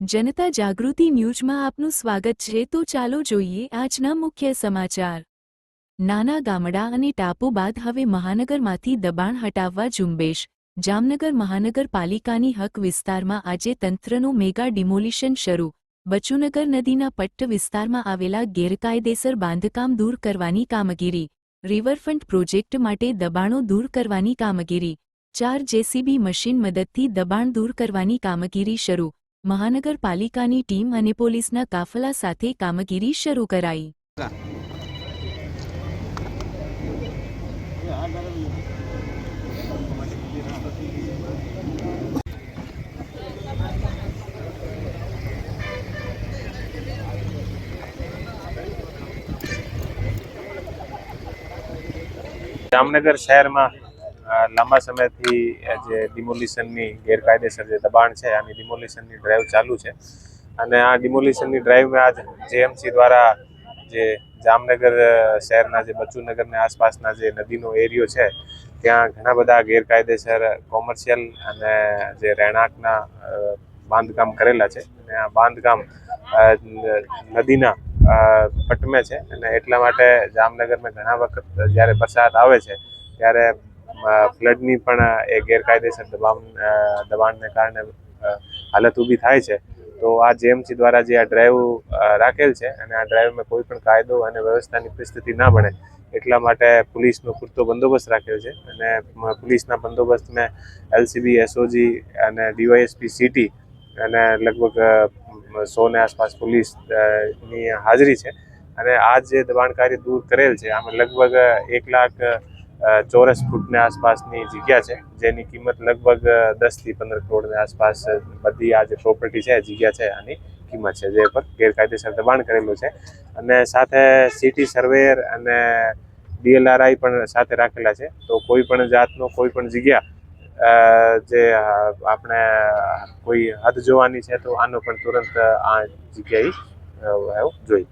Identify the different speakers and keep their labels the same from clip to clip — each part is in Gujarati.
Speaker 1: જનતા જાગૃતિ ન્યૂઝમાં આપનું સ્વાગત છે. તો ચાલો જોઈએ આજના મુખ્ય સમાચાર. નાના ગામડા અને ટાપુ બાદ હવે મહાનગરમાંથી દબાણ હટાવવા ઝુંબેશ. જામનગર મહાનગરપાલિકાની હક વિસ્તારમાં આજે તંત્રનું મેગા ડિમોલિશન શરૂ. બચુનગર નદીના પટ્ટ વિસ્તારમાં આવેલા ગેરકાયદેસર બાંધકામ દૂર કરવાની કામગીરી. રિવરફ્રન્ટ પ્રોજેક્ટ માટે દબાણો દૂર કરવાની કામગીરી. ચાર જેસીબી મશીન મદદથી દબાણ દૂર કરવાની કામગીરી શરૂ. મહાનગરપાલિકાની ટીમ અને પોલીસના કાફલા સાથે કામગીરી શરૂ કરાઈ.
Speaker 2: જામનગર શહેરમાં લાંબા સમયથી જે ડિમોલિશનની ગેરકાયદેસર જે દબાણ છે, આની ડિમોલિશનની ડ્રાઈવ ચાલુ છે. અને આ ડિમોલિશનની ડ્રાઈવમાં આજ જેએમસી દ્વારા જે જામનગર શહેરના જે બચુનગરને આસપાસના જે નદીનો એરિયો છે, ત્યાં ઘણા બધા ગેરકાયદેસર કોમર્શિયલ અને જે રહેણાંકના બાંધકામ કરેલા છે. અને આ બાંધકામ નદીના પટમે છે. અને એટલા માટે જામનગરમાં ઘણા વખત જ્યારે વરસાદ આવે છે, ત્યારે ફ્લડની પણ એ ગેરકાયદેસર દબાણ દબાણને કારણે હાલત ઊભી થાય છે. તો આ જેએમસી દ્વારા જે આ ડ્રાઈવ રાખેલ છે અને આ ડ્રાઈવમાં કોઈ પણ કાયદો અને વ્યવસ્થાની પરિસ્થિતિ ના બને એટલા માટે પોલીસનો પૂરતો બંદોબસ્ત રાખ્યો છે અને પોલીસના બંદોબસ્તને એલસીબી, એસઓજી અને ડીવાયએસપી, સિટી અને લગભગ સોને આસપાસ પોલીસની હાજરી છે. અને આ જે દબાણકારી દૂર કરેલ છે, આમાં લગભગ એક લાખ ચોરસ ફૂટની આસપાસની જગ્યા છે, જેની કિંમત લગભગ દસથી પંદર કરોડની આસપાસ બધી આ જે પ્રોપર્ટી છે જગ્યા છે, આની કિંમત છે, જે પર ગેરકાયદેસર દબાણ કરેલું છે. અને સાથે સિટી સર્વેયર અને ડીએલઆરઆઈ પણ સાથે રાખેલા છે. તો કોઈ પણ જાતનો કોઈ પણ જગ્યા જે આપણે કોઈ હદ જોવાની છે, તો આનો પણ તુરંત આ જગ્યાએ જોઈ.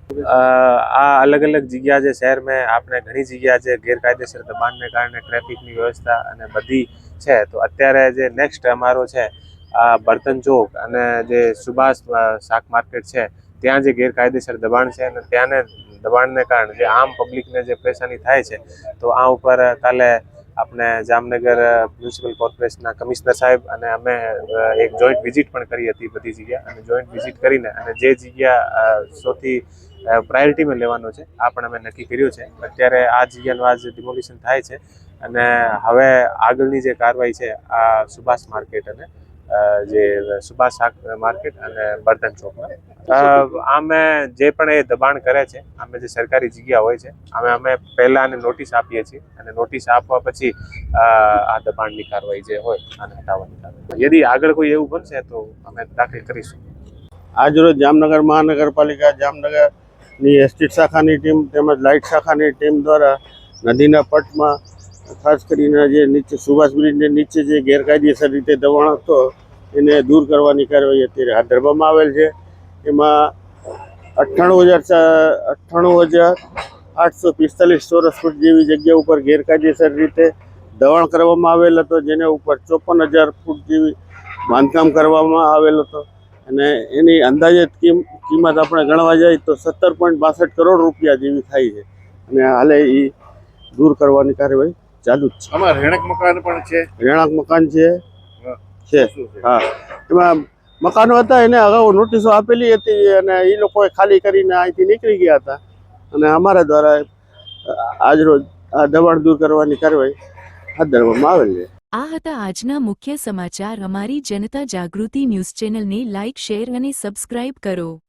Speaker 2: આ અલગ અલગ જગ્યા જે શહેરમાં આપણે ઘણી જગ્યા જે ગેરકાયદેસર દબાણને કારણે ટ્રાફિકની વ્યવસ્થા અને બધી છે. તો અત્યારે જે નેક્સ્ટ અમારો છે, આ બર્તન ચોક અને જે સુભાષ શાક માર્કેટ છે, ત્યાં જે ગેરકાયદેસર દબાણ છે અને ત્યાંને દબાણને કારણે જે આમ પબ્લિકને જે પરેશાની થાય છે, તો આ ઉપર કાલે આપણે જામનગર મ્યુનિસિપલ કોર્પોરેશનના કમિશનર સાહેબ અને અમે એક જોઈન્ટ વિઝિટ પણ કરી હતી બધી જગ્યા અને જોઈન્ટ વિઝિટ કરીને અને જે જગ્યા સૌથી પ્રાયોરિટીમાં લેવાનો છે, આ પણ અમે નક્કી કર્યું છે. અત્યારે આ જગ્યાનું આજ ડિમોલિશન થાય છે. અને હવે આગળની જે કાર્યવાહી છે, આ સુભાષ માર્કેટ અને જે સુભાષ શાક માર્કેટ અને બર્તન ચોકમાં આમે જે પણ એ દબાણ કરે છે, આમે જે સરકારી જગ્યા હોય છે અમે અમે પહેલા આને નોટિસ આપીએ છીએ અને નોટિસ આપવા પછી આ દબાણની કાર્યવાહી જે હોય આને હટાવવાની કાર્યવાહી. યદી આગળ કોઈ એવું બનશે તો અમે દાખલ કરીશું.
Speaker 3: આજરોજ જામનગર મહાનગરપાલિકા જામનગરની એસ્ટેટ શાખાની ટીમ તેમજ લાઇટ શાખાની ટીમ દ્વારા નદીના પટમાં ખાસ કરીને જે નીચે સુભાષ નીચે જે ગેરકાયદેસર રીતે દબાણ હતો, એને દૂર કરવાની કાર્યવાહી અત્યારે હાથ ધરવામાં આવેલ છે. એમાં અઠ્ઠાણું હજાર અઠ્ઠાણું હજાર આઠસો પિસ્તાલીસ ચોરસ ફૂટ જેવી જગ્યા ઉપર ગેરકાયદેસર રીતે દબાણ કરવામાં આવેલ હતો, જેના ઉપર ચોપન હજાર ફૂટ જેવી બાંધકામ કરવામાં આવેલ હતો. અને એની અંદાજિત કિંમ, કિંમત આપણે ગણવા જઈએ તો સત્તર પોઈન્ટ બાસઠ કરોડ રૂપિયા જેવી થાય છે. અને હાલે એ દૂર કરવાની કાર્યવાહી ચાલુ જ છે.
Speaker 4: આમાં રહેણાંક મકાન પણ છે?
Speaker 3: રહેણાંક મકાન છે. છે.
Speaker 4: છે?
Speaker 3: હા. એમાં મકાનો હતા એને અગાઉ નોટિસો આપેલી હતી અને એ લોકોએ ખાલી કરીને અહીંથી નીકળી ગયા હતા. અને અમારા દ્વારા આજરોજ આ દબાણ દૂર કરવાની કાર્યવાહી હાથ ધરવામાં આવેલ છે.
Speaker 1: આ હતા આજના મુખ્ય સમાચાર. અમારી જનતા જાગૃતિ ન્યૂઝ ચેનલને લાઇક શેર અને સબસ્ક્રાઇબ કરો.